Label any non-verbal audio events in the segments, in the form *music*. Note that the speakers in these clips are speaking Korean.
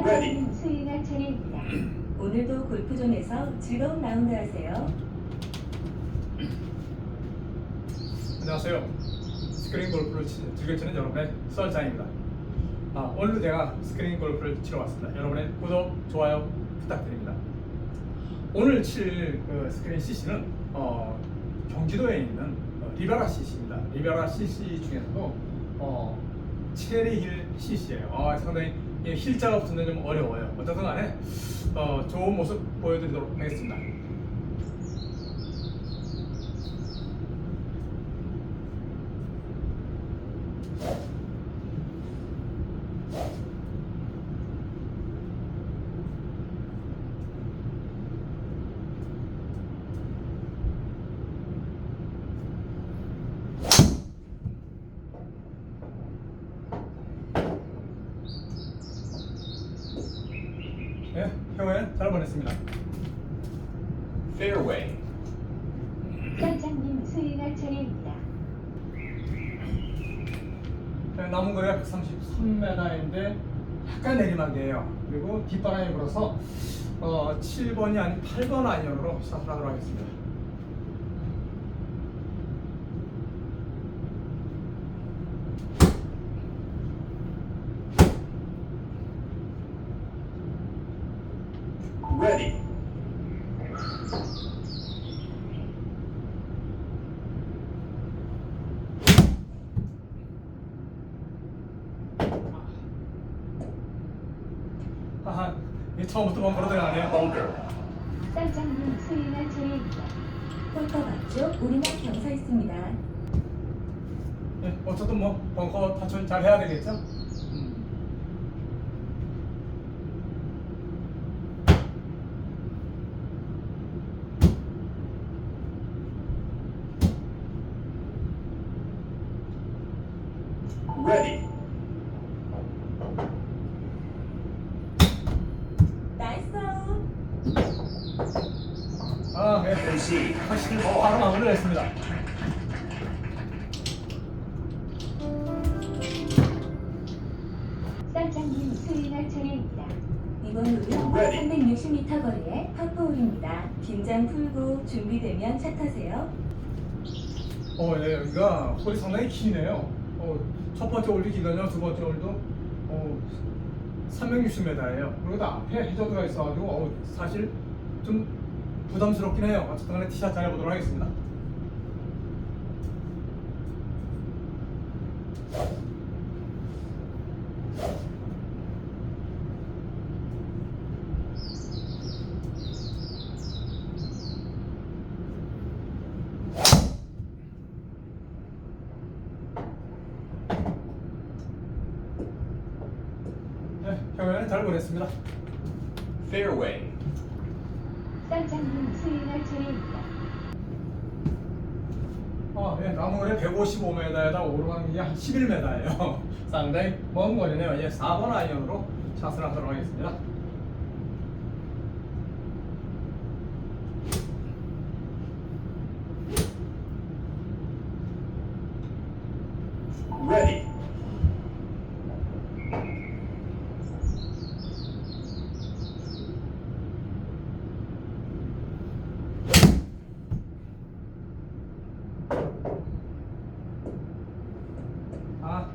스윙할 차례입니다. *clears throat* 오늘도 골프존에서 즐거운 라운드 하세요. 안녕하세요. 스크린 골프를 치- 즐겨 치는 여러분의 썰장입니다. 아, 오늘도 제가 스크린 골프를 치러 왔습니다. 여러분의 구독, 좋아요 부탁드립니다. 오늘 칠 그 스크린 CC는 어, 경기도에 있는 어, 리베라 CC입니다. 리베라 CC 중에서도 어, 체리힐 CC예요. 아, 상당히 이 힐자가 붙는 좀 어려워요. 어쨌든 간에 어, 좋은 모습 보여드리도록 하겠습니다. 네, 보냈습니다. Fairway. 쌍장님 스윙할 차례입니다. 네, 남은 거리가 133m인데 약간 내리막이에요. 그리고 뒷바람이 불어서 어, 7번이 아닌 8번 아이언으로 샷을 하도록 하겠습니다. Ready. 하하, 이게 처음부터 번거로 들어가네요. Bunker. 쌍장님 스윙할 차례입니다. 벙커 앞쪽 오르막 경사 있습니다. 네, 어쨌든 뭐 벙커 타출 잘 해야 되겠죠? Ready. 나이스! 아, 네. Concede. 확실히 바로 마무리를 했습니다. 쌍장님 스윙할 차례입니다. 이번 홀은 360m 거리의 파포홀입니다. 긴장 풀고 준비되면 차 타세요. 어, 예, 여기가 홀이 상당히 기네요. 어, 첫 번째 홀이 기거든요. 두 번째 홀도 어, 360m예요. 그리고 또 앞에 해저드가 있어가지고 어, 사실 좀 부담스럽긴 해요. 어쨌든 간에 티샷 잘 해보도록 하겠습니다. 네, 경연은 잘 보냈습니다. Fairway. 쌍장님 스윙할 차례입니다. 어, 예, 거리 155m에다 오르막이 한 11m예요. *laughs* 상당히 먼 거리네요. 예, 4번 아이언으로 샷을 하도록 하겠습니다. Ready.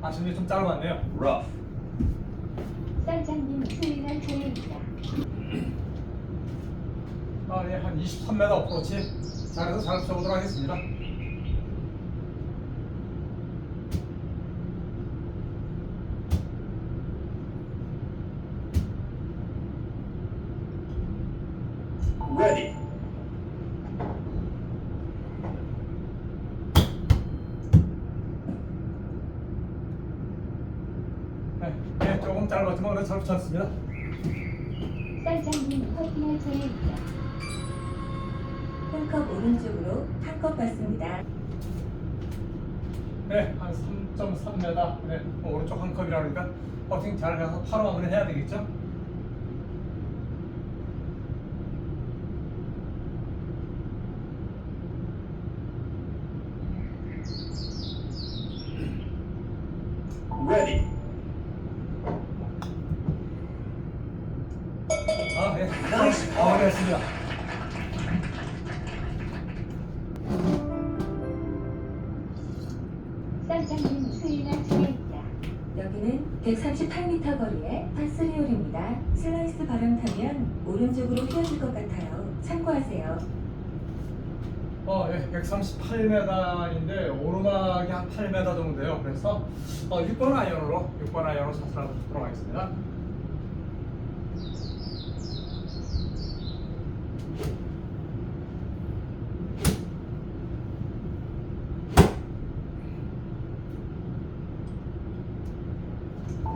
아, 아쉽게 좀 짧았네요. Rough. 쌍장님 스윙할 차례입니다. 아, 예, 한 23m 어프로치 잘해서 잘 쳐보도록 하겠습니다. Ready. 네, 예, 조금 붙였습니다. 쌍장님 퍼팅할 차례입니다. 홀컵 오른쪽으로 한 컵 받습니다. 네, 한 3.3m. 네, 뭐 오른쪽 한 컵이라 그러니까 퍼팅 잘 해서 바로 마무리 해야 되겠죠? 휘어질 것 같아요. 참고하세요. 어, 예, 138m인데 오르막이 한 8m 정도 돼요. 그래서 어, 6번 아이언으로 6번 아이언으로 샷을 하도록 하겠습니다.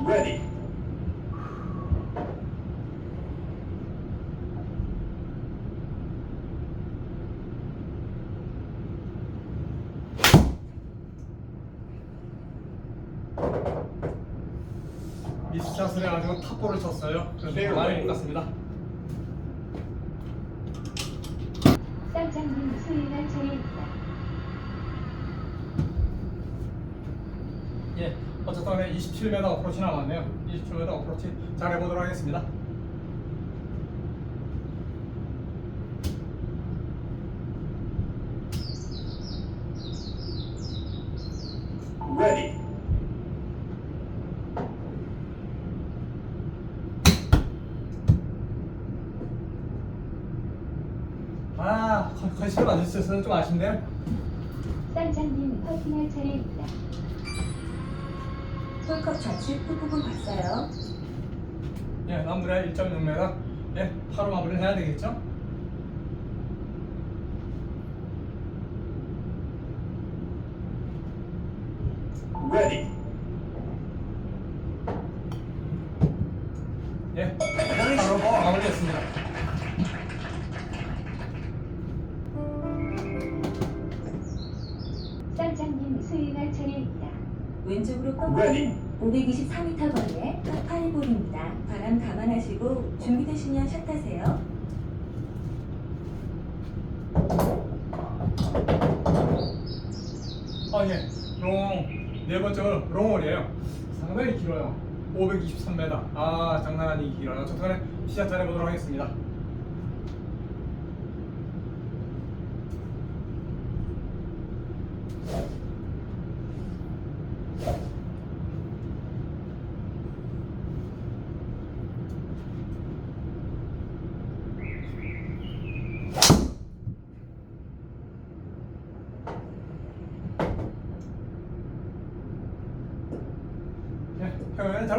Ready. 미스샷을 탑볼을 쳤어요. 그래서 Fairway. 많이 못 갔습니다. 썰장님 수인할 차례입니다. 예, 어쨌든 간에 27m 어프로치 남았네요. 27m 어프로치 잘 해보도록 하겠습니다. Ready. 아, 컨- 있어서 좀 아쉽네요. 썰장님 퍼팅할 차례입니다. 홀컵 좌측 끝부분 봤어요. 예, 남들의 1.6m. 예, 바로 마무리를 해야 되겠죠? Ready. 523m 거리의 파8볼입니다 바람 감안하시고 준비되시면 샷하세요. 아 예, 롱, 네 번째 롱홀이에요. 상당히 길어요. 523m. 아 장난 아니게 길어요. 저 간에 시작 잘해보도록 하겠습니다.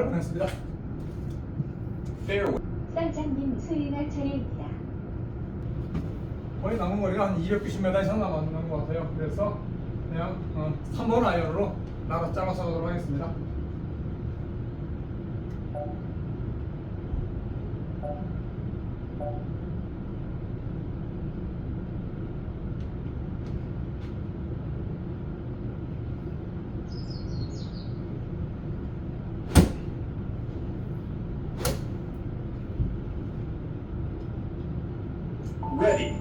보냈습니다. Fairway. 썰장님 수인할 차례입니다. 거의 남은 거리가 한 290m 이상 남았는 것 같아요. 그래서 그냥 어, 3번 아이언으로 나가 잘라서 하도록 하겠습니다. Ready.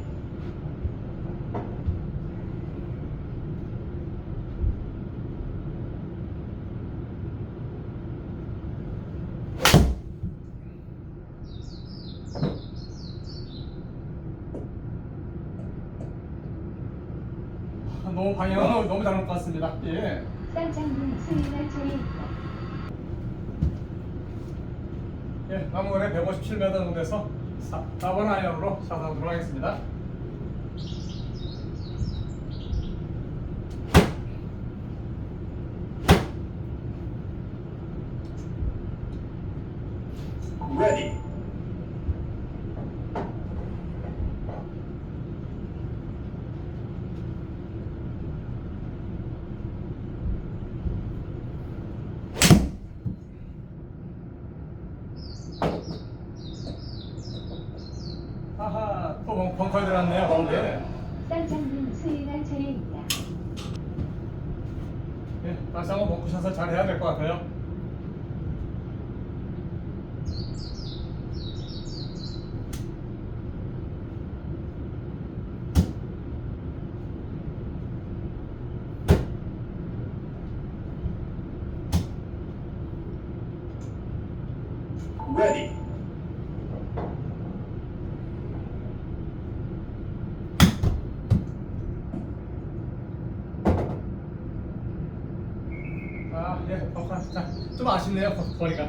아, 너무 방향 너무 잘못 갔습니다. 예. 예, 거리 157m 정도 돼서 4, 4번 아이언으로 샷하도록 하겠습니다. Ready. 하하, 또 벙- 벙커에 들어갔네요. 예. 썰장님 수인할 차례입니다. 예, 다시 한번 벙커샷을 잘 해야 될 것 같아요. Ready. 예, 어, 자, 좀 아쉽네요. 보니까.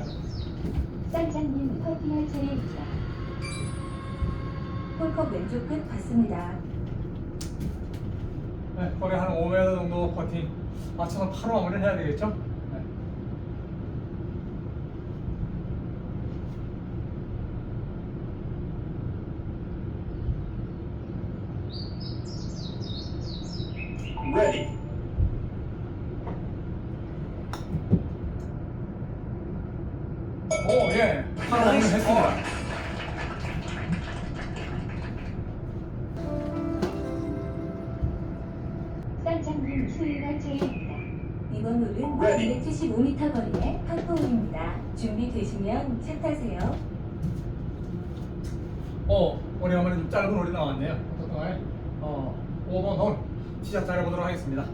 썰장님 퍼팅할 차례입니다. 홀컵 왼쪽 끝 봤습니다. 네, 거리 한 5m 정도 퍼팅 맞춰서 바로 마무리를 해야 되겠죠? 네. Ready. 오, 예. 바로 마무리 했습니다. 이번 홀은 Ready. 275m 거리의 파포홀입니다. 준비되시면 차 타세요. 어, 오래간만에 좀 짧은 홀이 나왔네요. 어떡하나요? 어, 5번 홀 시작 잘해보도록 하겠습니다.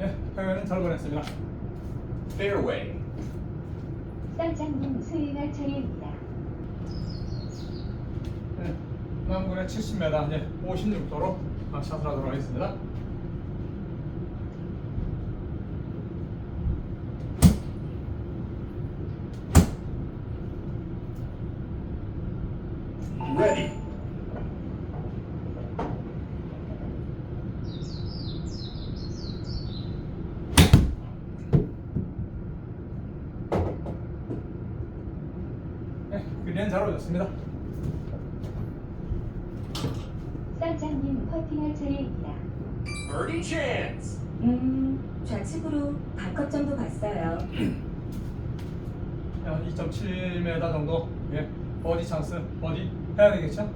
예, 보냈습니다. Fairway. 썰장님 수행할 차례입니다. 네, 남군의 70m, 이제 56도로 샷을 하도록 하겠습니다. Ready. 네, 그냥 잘 올렸습니다. 썰장님 퍼팅할 차례입니다. Birdie chance. 음, 좌측으로 반컵 정도 갔어요. 한 2.7m 정도, 예, 버디 찬스, 버디 해야 되겠죠?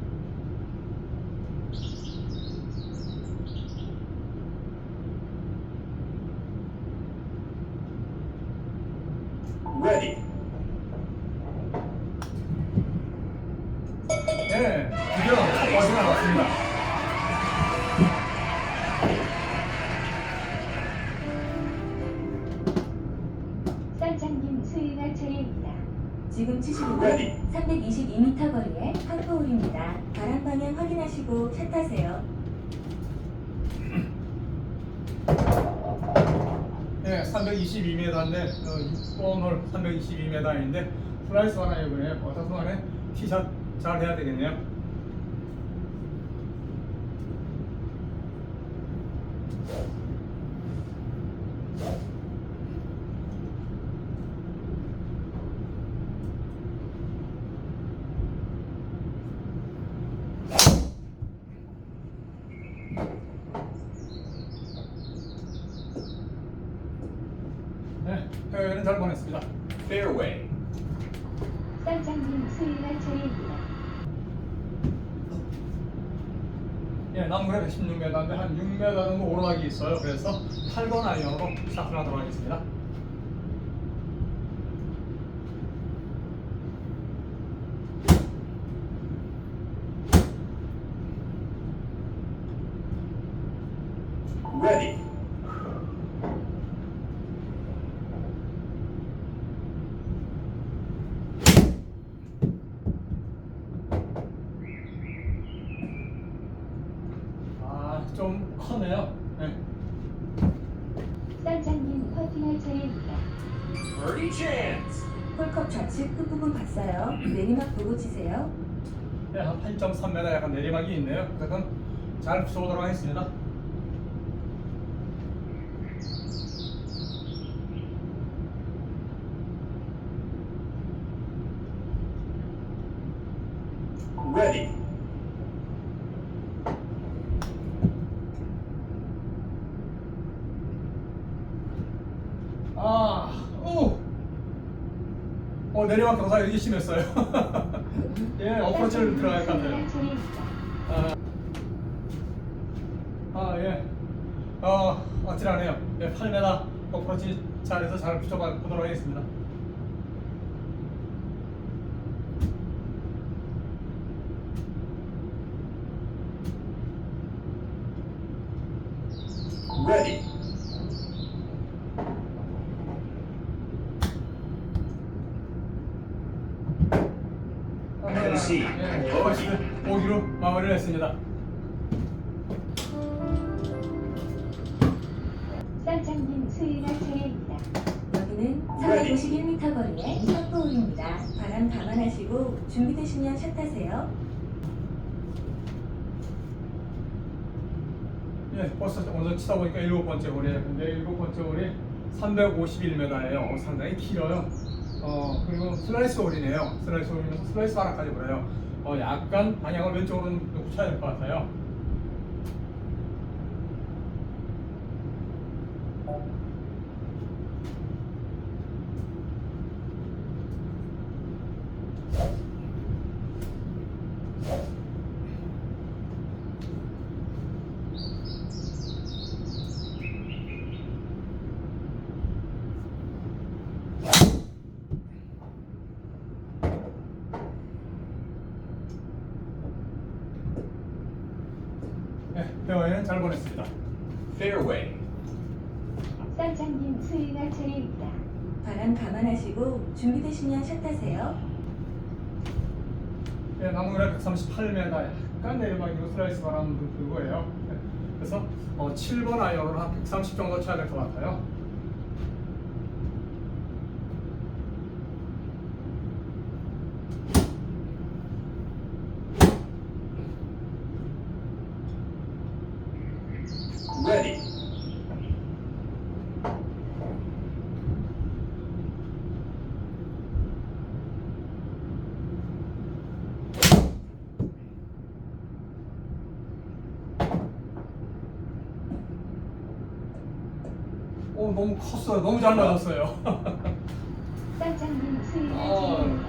Ready. 322m 거리의 파포홀입니다. 바람 방향 확인하시고 차 타세요. 예, 322m인데 어, 6번 홀 322m인데 플라이스 하나 이번에 어떤 순간에 티샷 잘 해야 되겠네요. 네, 해외는 잘 보냈습니다. Fairway. 예, 남구에 116m인데 한 6m 정도 오르막이 있어요. 그래서 8번 아이언으로 샷을 하도록 하겠습니다. Ready. 아, 좀 커네요. 네. 썰장님 퍼팅할 차례입니다. Birdie chance. 홀컵 좌측 끝부분 봤어요. 내리막 보고 치세요. 네, 한 8.3m 약간 내리막이 있네요. 어쨌든 잘 붙여보도록 하겠습니다. Ready. 아, 우! 어, 내리막 경사 여기 심했어요. *laughs* 수행할 차례입니다. 아, 아 예. 어, 아찔하네요. 예, 8m 어프로치 잘해서 잘 붙여봐 보도록 하겠습니다. Ready. 예, 버스 보기로 마무리를 했습니다. 썰장님 수행할 차례입니다. 여기는 351m 거리의 샷포홀입니다. 바람 감안하시고 준비되시면 샷 타세요. 예, 버스 먼저 치다 보니까 일곱 번째 홀이에요. 근데 일곱 번째 홀이 351m예요. 상당히 길어요. 어, 그리고 슬라이스 홀이네요. 슬라이스 홀이면서 슬라이스 바람까지 불어요. 어, 약간 방향을 왼쪽으로 놓고 쳐야 될 것 같아요. 예, 대화에는 잘 보냈습니다. Fairway. 썰장님 수행할 차례입니다. 바람 감안하시고 준비되시면 샷 타세요. 예, 남은 138m 약간 내리막이고 슬라이스 바람 불고예요. 예, 그래서 어, 7번 아이언으로 한 130 정도 쳐야 될 것 같아요. Ready. 오, 너무 컸어요. 너무 잘 수행할 어. 차례입니다.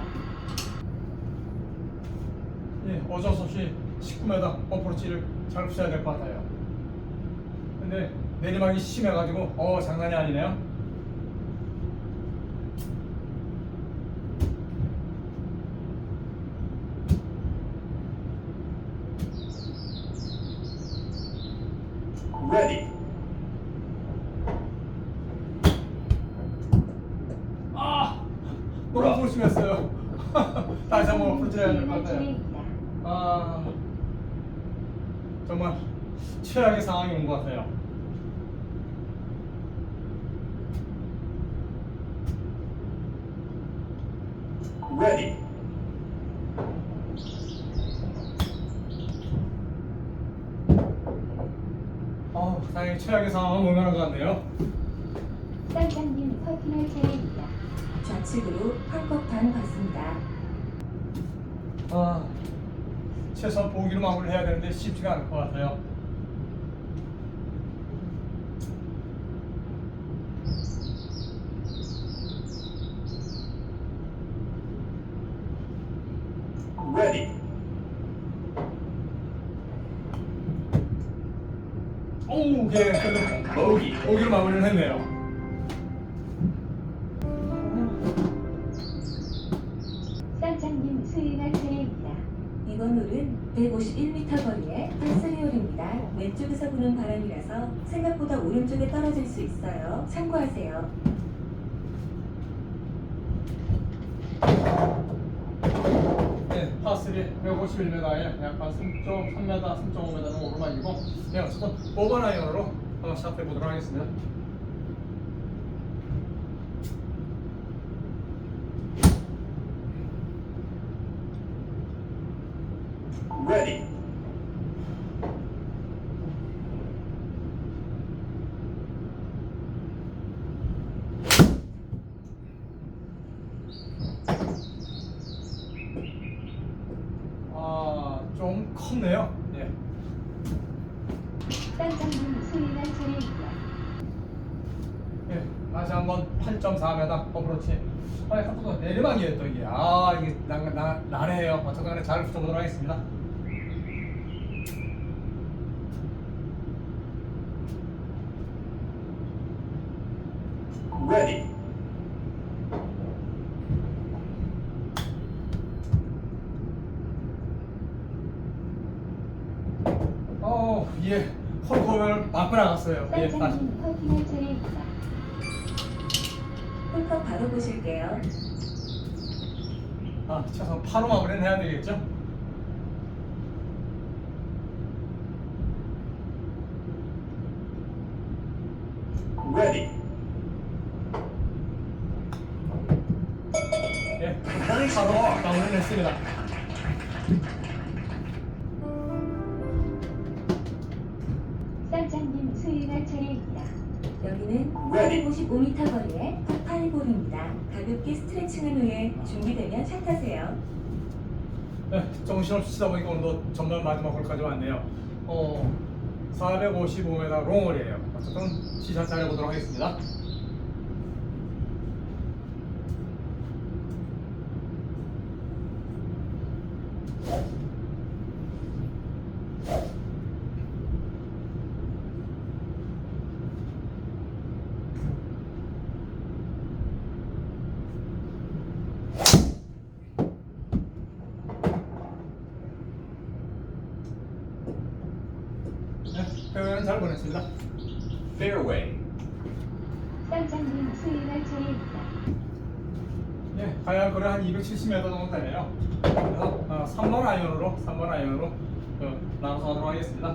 예, 어쩔 수 없이 19m 어프로치를 잘 붙여야 될 것 같아요. 근데 내리막이 심해가지고 어 장난이 아니네요. Ready. 아 너무 불심했어요. 다시 한번 어프로치 해야 될 것 수행할 같아요. 차례입니다. 아 정말 최악의 상황이 온 것 같아요. Ready. 어, 다행히 최악의 상황은 모면한 것 같네요. 차례입니다. 좌측으로 한컵 반 받습니다. 아, 최소한 보기로 마무리를 해야 되는데 쉽지가 않을 것 같아요. Ready. 오우, 예, 그래도 보기로 마무리를 했네요. 썰장님 수행할 차례입니다. 이번 홀은 151m 거리의 파스리홀입니다. 왼쪽에서 부는 바람이라서 생각보다 오른쪽에 떨어질 수 있어요. 참고하세요. 네, 파3 151m에 약간 3.3m, 3.5m 정도 오르막이고, 네, 어쨌든 5번 아이언으로 한번 시작해 보도록 하겠습니다. Ready. 아, 좀 컸네요. 예. 썰장님 수행할 차례입니다. 예, 다시 한번 8.4m 어프로치. 아, 생각보다 내리막이에요, 또 이게. 아, 이게 나, 나, 나래요. 어쨌든 잘 붙여보도록 하겠습니다. Ready. 어, 예. 홀컵을 맞고 나갔어요. 예, 다시. 홀컵 바로 보실게요. 아, 최소한 8호 마무리는 해야 되겠죠? Ready. 예, *laughs* 8호 마무리를 했습니다. 쌀장님 수행할 차례입니다. 여기는 Ready. 455m 거리의 파이볼입니다. 스트레칭한 후에 준비되면 샷 하세요. 네, 정신없이 치다 보니까 오늘도 전반 마지막 홀까지 왔네요. 어, 455m 롱홀이에요. 어쨌든 시샷 잘 해보도록 하겠습니다. 네, 표현은 잘 보냈습니다. Fairway. 쌀장님 수행할 차례입니다. 예, 가야 거리 한 270m 정도 되네요. 그래서 어, 3번 아이언으로 3번 아이언으로 어, 나눠서 하도록 하겠습니다.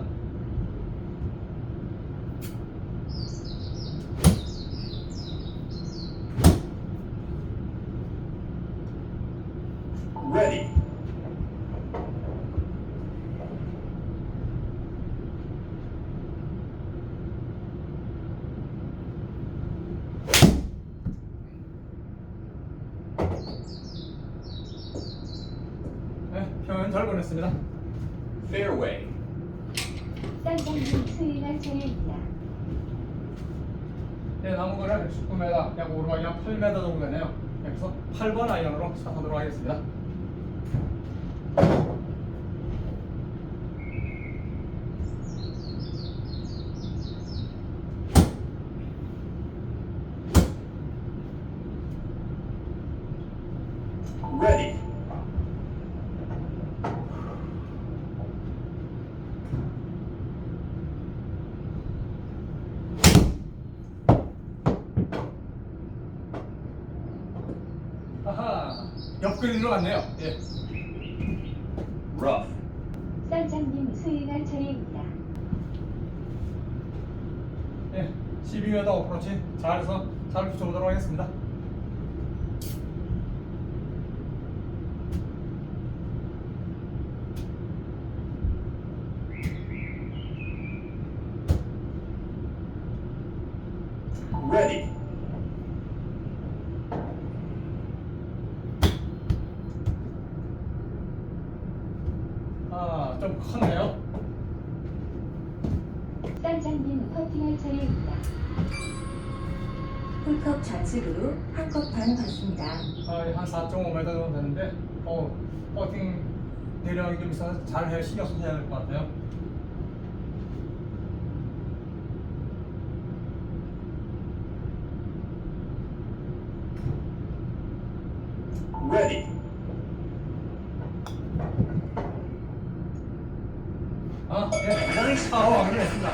Ready. 잘 보냈습니다. Fairway. 쌀장님 수행할 차례입니다. 네, 남은 거리는 119m, 약 오르막이 한 8m 정도 되네요. 그래서 8번 아이언으로 시작하도록 하겠습니다. Ready. 아하, 옆그린으로 갔네요. 예. Rough. 쌀장님 수행할 차례입니다. 예, 12m 어프로치 잘해서 잘 붙여보도록 하겠습니다. Ready. 아, 좀 컸네요. 쌀장님 퍼팅할 차례입니다. 홀컵 좌측으로 한 컵 반 받습니다. 아, 한 4.5m 정도 되는데, 어, 버팅 내려가기 좀 있어서 잘 해, 신경 써서 해야 될 것 같아요. Ready. 아, 예. 나이스. 아, 어, 그랬습니다.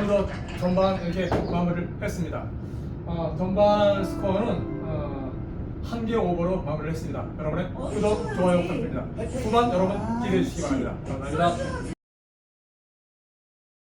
예, 오늘도 전반 이렇게 마무리를 했습니다. 어, 전반 스코어는 어, 한개 오버로 마무리를 했습니다. 여러분의 구독, 좋아요 부탁드립니다. 후반 여러분 기대해 주시기 바랍니다. 감사합니다.